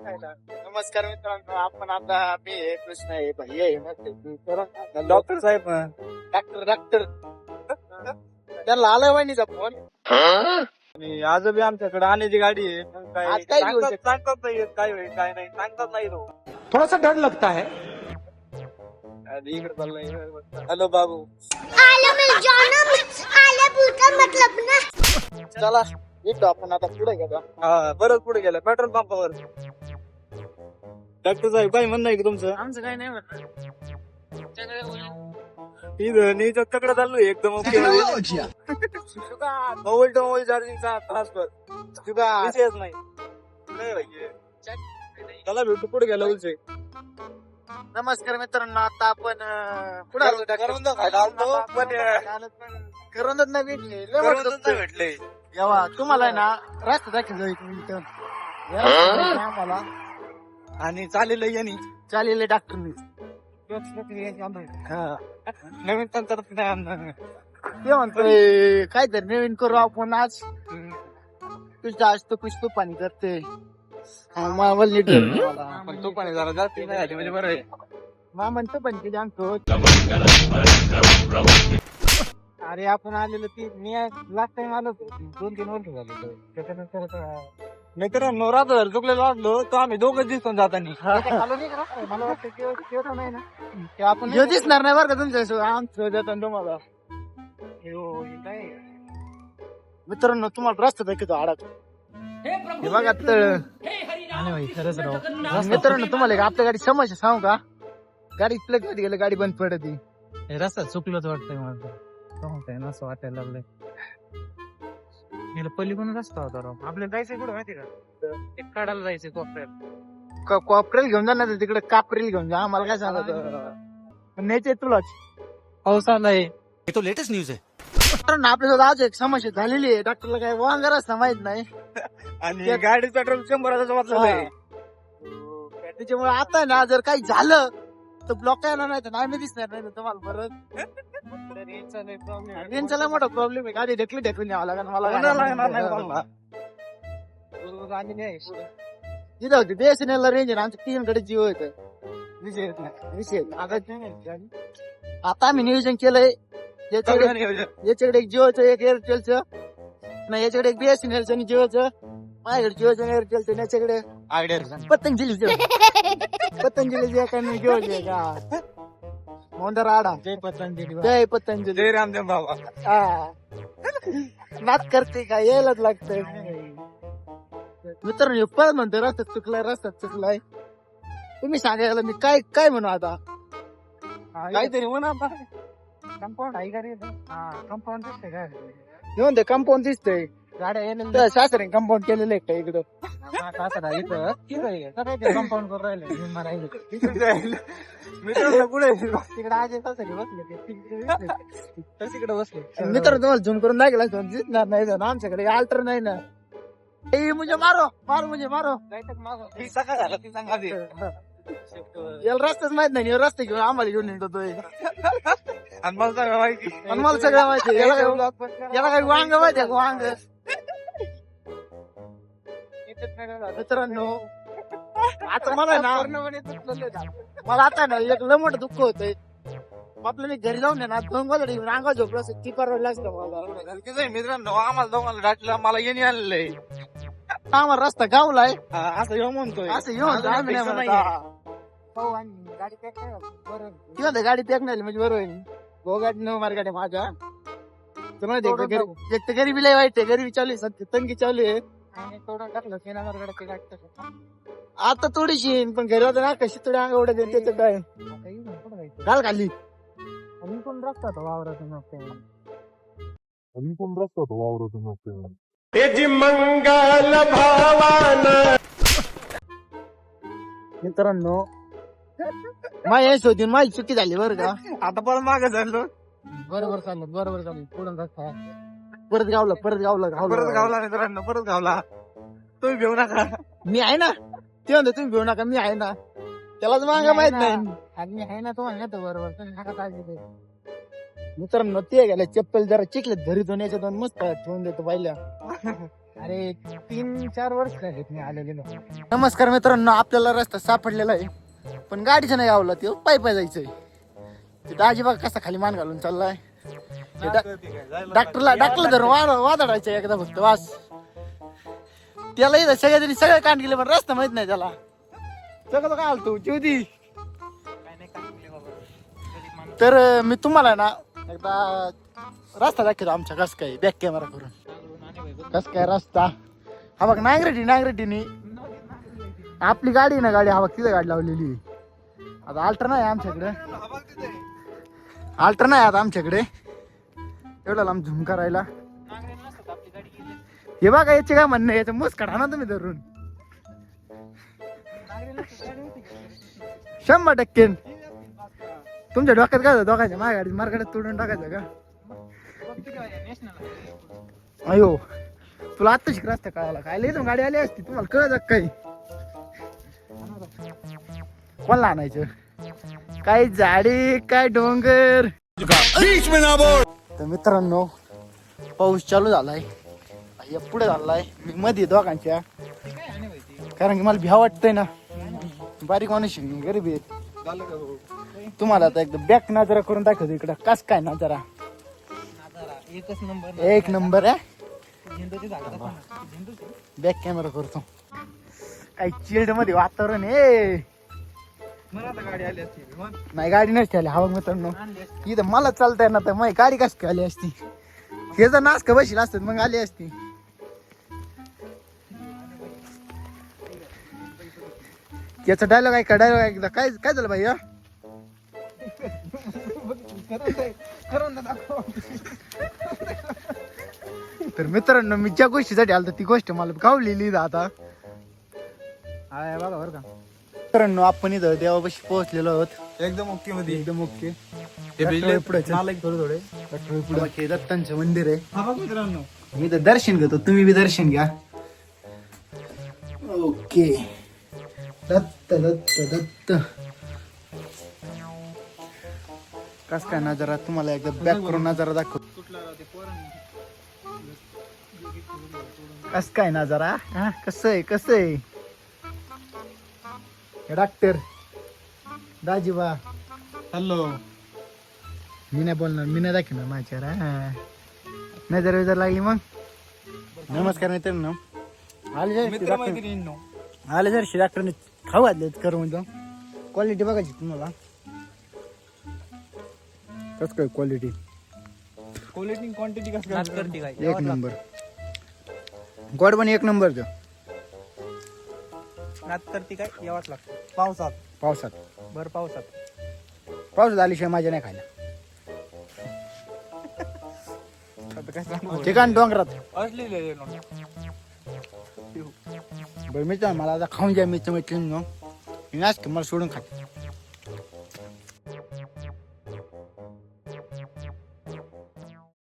नमस्कार मित्रांनो आपण आता मी कृष्ण भाई आहे डॉक्टर साहेब डॉक्टर डॉक्टर. त्याला आलाय वहिनीचा फ़ोन. आणि आज बी आमच्याकडे आणायची गाडी आहे मग काय आज काय घेऊन सांगतात नाही येत काय होईल काय नाही सांगतात नाही तो. थोड़ा सा डर लगता है। आणि इकडे चाललंय हॅलो बाबू. आलं म्हणजे जानम आलं पुरका मतलब ना। चला येतो आपण आता पुढे गेलो. हा बरंच पुढे गेलं पेट्रोल पंपावर. डॉक्टर साहेब काय म्हणणं आहे का तुमचं? आमचं काय नाही इथं नीचं तकडं चालू आहे एकदम ओके. मोबाईल टू मोबाईल चार्जिंगचा ट्रान्सफर विषयच नाही. नाही भाई. चला. भेटू पुढे गेला उलचे नमस्कार मित्रांनो आता आपण पुढे आलो करवंद खायला आलतो, पण, नाही भेटले. लय होतं. भेटले. तुम्हाला आहे ना रस्ता दाखल एक मिनिट आम्हाला. आणि चालेल यांनी. चालेल डॉक्टरनी नवीन तंत्रज्ञान. ते म्हणतोय काहीतरी नवीन करू आपण आज. तुझं आज तो कुछ तू पाणी करते. मा- मला नीट. पण तो पण जरा जास्त नाही झाली म्हणजे बरं आहे. मा म्हणतो पण केली आणतो अरे आपण आलेलो ती मी लास्ट टाइम आलो. दोन तीन वर्ष झाले. त्याच्यानंतर आता- मित्रांनो रात्र चुकलेलो वाटलो तर आम्ही दोघं दिसून जातानी मला वाटतं ते- ते तर नाही ना? ते आपण ह्यो दिसणार नाही बरं का तुमच्या आमचं देतात तुम्हाला. मित्रांनो तुम्हाला रस्ता दाखवतो आडाच हे बघा तळ. मित्रांनो तुम्हाला एक आपल्या गाडी समस्या सांगू का? गाडी प्लगमध्ये गेलं गाडी बंद पडत. रस्ता चुकलंच वाटतंय मला. काय ना असं वाटायला लागलंय. गेलं पलीकडून रस्ता होता राव. आपल्याला जायचंय कुठं माहिती का? एक काढायला जायचंय कोपऱ्यात कॉपरेल घेऊन जा ना तिकडे कापरेल घेऊन जा. आम्हाला काय सांगत न्यायचे तुलाच. पाऊस आलाय ये तो लेटेस्ट न्यूज है कारण आपल्यासोबत आज एक समस्या झालेली आहे. डॉक्टरला काय वांगर असतं माहीत नाही. आणि गाडी पेट्रोल शंभर वाचलं आहे त्याच्यामुळे आता ना जर काही झालं तर ब्लॉक येणार नाही तर आम्ही दिसणार नाही ना तुम्हाला परत रेंजचा लय मोठा प्रॉब्लेम आहे. गाडी ढकली ढकलून यावं लागेल मला. लागणार नाही. तिथं होती बीएसएनएल ला रेंज आहे आमच्या तीन कडे जिओ येत विषय येत नाही. विषय येत नाही. आता आम्ही नियोजन केलंय. याच्याकडे. याच्याकडे एक जिओचं एक एअरटेलचं नाही याच्याकडे एक बीएसएनएलचं आणि जिओचं माझ्याकडे जिओचं आणि एअरटेलचं याच्याकडे Idea. पतंजलीचं. पतंजलीचं एका आणि जिओचं का? मोंदर आडा. जय पतंजली जय पतंजली. जय रामदेव बाबा. हा. नाच करते का? यायलाच लागतंय. मित्रांनो परत म्हणतो रस्त्यात चुकलाय रस्त्यात चुकलाय. तुम्ही सांगायला मी काय काय म्हणू आता? काहीतरी म्हणा आता. कंपाऊंड आहे का रे हा कंपाऊंड दिसतंय काय येऊन ते कंपाऊंड दिसतंय. गाड्या येणार शास्त्री कंपाऊंड केलेलं आहे का इकडं कंपाऊंड करून राहिले तिकडे आज सासरे बसले ते तिकडे तिकडे बसले मित्र तुम्हाला झूम करून दाखला दिसणार नाही आमच्याकडे अल्टर नाही ना ए मुझे मारो मारो मुझे मारो ती झाला ती सांगा याला रस्ताच माहीत नाही रस्ते घेऊन आम्हाला घेऊन येतोय आणि मला सगळं माहिती आणि मला सगळं माहिती. याला काय काय वांग माहिती वांग मित्रांनो आता मला ना मला आता ना एक लय मोठं दुःख होतंय. आपलं मी घरी जाऊन आहे ना घेऊन अंगा झोपलं असं ती लागतं मला. मित्रांनो आम्हाला दोघांना डाटलं मला येणे आणलंय. आम्हाला रस्ता गावलाय. हा, असं येऊ म्हणतोय. असं येऊन अजून आम्ही नाही fix म्हणत, नाहीये. हा. किंवा ते गाडी पॅक नाही म्हणजे बरोबर आहे. भाऊ गाडी न मार गाडी माझ्या. तर माहिती आहे का, घरी- एक तर गरीबी लय वाईट आहे गरीबी चालू आहे सध्या तंगी चालू आहे. तोडून टाकलं आता थोडीशी पण घरी होतं ना कशी थोडी अंग उडत आहे, त्याचं काय? घाल खाली. आणि कोण रस्ता तो वावरातून मग ते. मित्रांनो माझ्या शोधून माझी चुकी झाली बरं का? आता परत मागे झालो बरोबर चाललं बरोबर चाललं. पुढून रस्ता. परत गावलं परत गावलं परत गावलं. गावला मित्रांनो परत गावला. तुम्ही घेऊ नका. मी आहे ना? ते म्हणतो तुम्ही घेऊ नका मी आहे ना. त्यालाच मागा माहीत नाही. आणि मी आहे ना तुम्हाला नेतो बरोबर. तुम्ही नका काळजी करू. मित्रांनो ते गेलं चप्पल जरा चिकले घरी धुण्याच्या दोन मस्त ठेवून देतो पहिल्या. अरे तीन चार वर्ष झालेत मी आलेलो नमस्कार मित्रांनो आपल्याला रस्ता सापडलेला आहे. पण गाडीचं नाही आवलं ते पायी पाय जायचंय. ते दाजी बघा कसा खाली मान घालून चाललाय? ते डॉक्टरला डॉक्टरला धरून वाद वादळायचं एकदा फक्त वास. त्याला इथं सगळ्या जणी सगळे कांड गेले पण रस्ता माहीत नाही त्याला. सगळं काय आलतो जेवती तर मी तुम्हाला ना एकदा रस्ता दाखवतो आमच्या कस काय बॅक कॅमेरा करून कस काय रस्ता. हा बघ नांगरेटी नांगरेटीनी. आपली गाडी आहे ना गाडी हा बघ तिथं गाडी लावलेली आता अल्टर नाही आमच्याकडे. अल्टर नाही आता आमच्याकडे. एवढा लांब झुम करायला हे बघा याचे काय म्हणणं याचं मुस काढा ना तुम्ही धरून. शंभर टक्के. तुमच्या डोक्यात काय दोघायचं माझ्या गाडी मार्गाड्यात तोडून टाकायचं का? अयो तुला आत्ता शिक असतं कळायला. काय लई गाडी आली असती? तुम्हाला कळत काही? कोणाला आणायचं? काय झाडी काय डोंगर? तर मित्रांनो पाऊस चालू झालाय. या पुढे झालाय मी मध्ये दोघांच्या. कारण की मला भ्या वाटतंय ना. बारीक माणूस गरीब आहे. तुम्हाला आता एकदम बॅक नजरा करून दाखवतो इकडं. कस काय नजरा? एकच नंबर एक नंबर आहे बॅक कॅमेरा करतो. काय चिल्डमध्ये वातावरण आहे. नाही गाडी नसते आली. हवा मित्रांनो इथं मला चालता येणार तर मग गाडी कशी आली असती? हे जर नाच का बशील असतात मग आली असती. याचा डायलॉग आहे का डायलॉग एकदा काय काय झालं भाई ना तर मित्रांनो मी ज्या गोष्टीसाठी आलो ती गोष्ट मला गावलेली आता. बघा बरं का. मित्रांनो आपण इथं देवापाशी पोहोचलेलो आहोत. एकदम ओके मध्ये. एकदम ओके. हे थोडे दत्तांचं मंदिर आहे. मित्रांनो. मी तर दर्शन घेतो तुम्ही बी दर्शन घ्या. ओके. दत्त दत्त दत्त. कस काय नजारा? तुम्हाला एकदा बॅक करून नजारा दाखव. कस काय नजारा? हा कसं आहे कसं आहे? हे डॉक्टर दाजीबा हॅलो मी नाही बोलणार मी नाही दाखवणार माझ्या चेहरा नजर वजर लागली मग? नमस्कार मित्रांनो. आले जर मित्र मैत्रिणींनो. आले जर डॉक्टरने खाऊ घातले करून तो क्वालिटी बघायची तुम्हाला. कस काय क्वालिटी क्वालिटी क्वांटिटी कसं नाच करते काय? एक नंबर गोड पण एक नंबर नाच करते काय? यावाच लागतं. पावसात. पावसात. भर पावसात. पावसात आल्याशिवाय माझ्या नाही खायला. आता काय सांगू? ठिकाण डोंगरात. असलेले बरं मित्र मला आता खाऊन द्या मित्र मैत्रिणी मी आज मला सोडून खाते.